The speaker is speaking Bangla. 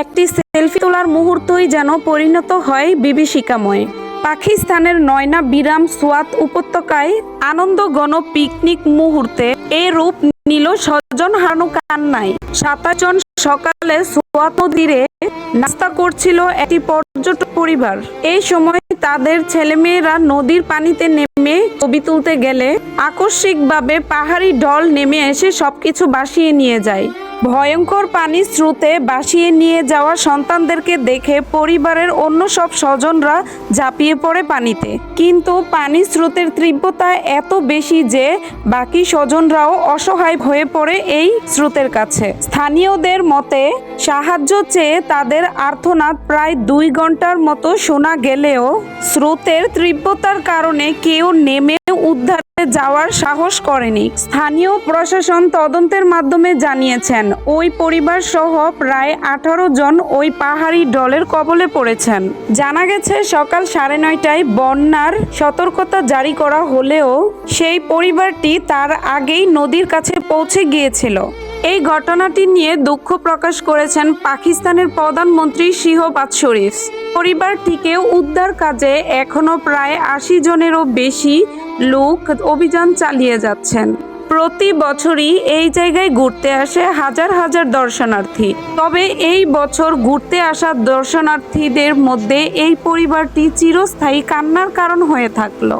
একটি সেলফি তোলার মুহূর্তই যেন পরিণত হয় বিভীষিকাময়। পাকিস্তানের নয়না বিরাম সোয়াত উপত্যকায় আনন্দ গণ পিকনিক মুহূর্তে এই রূপ নিল স্বজন হারানো কান্নায় সাতাশ জন সকালে সোয়াত নদীরে নাস্তা করছিল একটি পর্যটক পরিবার। এই সময় তাদের ছেলেমেয়েরা নদীর পানিতে নেমে ছবি তুলতে গেলে আকস্মিকভাবে পাহাড়ি ঢল নেমে এসে সবকিছু ভাসিয়ে নিয়ে যায়। ভয়ঙ্কর পানি স্রোতে ভাসিয়ে নিয়ে যাওয়া সন্তানদেরকে দেখে পরিবারের অন্য সব স্বজনরা ঝাঁপিয়ে পড়ে পানিতে। কিন্তু পানি স্রোতের তীব্রতা এত বেশি যে বাকি স্বজনরাও অসহায় হয়ে পড়ে এই স্রোতের কাছে। স্থানীয়দের মতে, সাহায্য চেয়ে তাদের আর্তনাদ প্রায় দুই ঘণ্টার মতো শোনা গেলেও স্রোতের তীব্রতার কারণে কেউ নেমে উদ্ধারে যাওয়ার সাহস করেনি। স্থানীয় প্রশাসন তদন্তের মাধ্যমে জানিয়েছেন, ওই পরিবার সহ প্রায় আঠারো জন ওই পাহাড়ি ডলের কবলে পড়েছেন। জানা গেছে, সকাল সাড়ে নয়টায় বন্যার সতর্কতা জারি করা হলেও সেই পরিবারটি তার আগেই নদীর কাছে পৌঁছে গিয়েছিল। এই ঘটনাটি নিয়ে দুঃখ প্রকাশ করেছেন পাকিস্তানের প্রধানমন্ত্রী শিহবাজ শরীফ। পরিবারটিকে উদ্ধার কাজে এখনও প্রায় আশি জনেরও বেশি লোক অভিযান চালিয়ে যাচ্ছেন। প্রতি বছরই এই জায়গায় ঘুরতে আসে হাজার হাজার দর্শনার্থী। তবে এই বছর ঘুরতে আসা দর্শনার্থীদের মধ্যে এই পরিবারটি চিরস্থায়ী কান্নার কারণ হয়ে থাকল।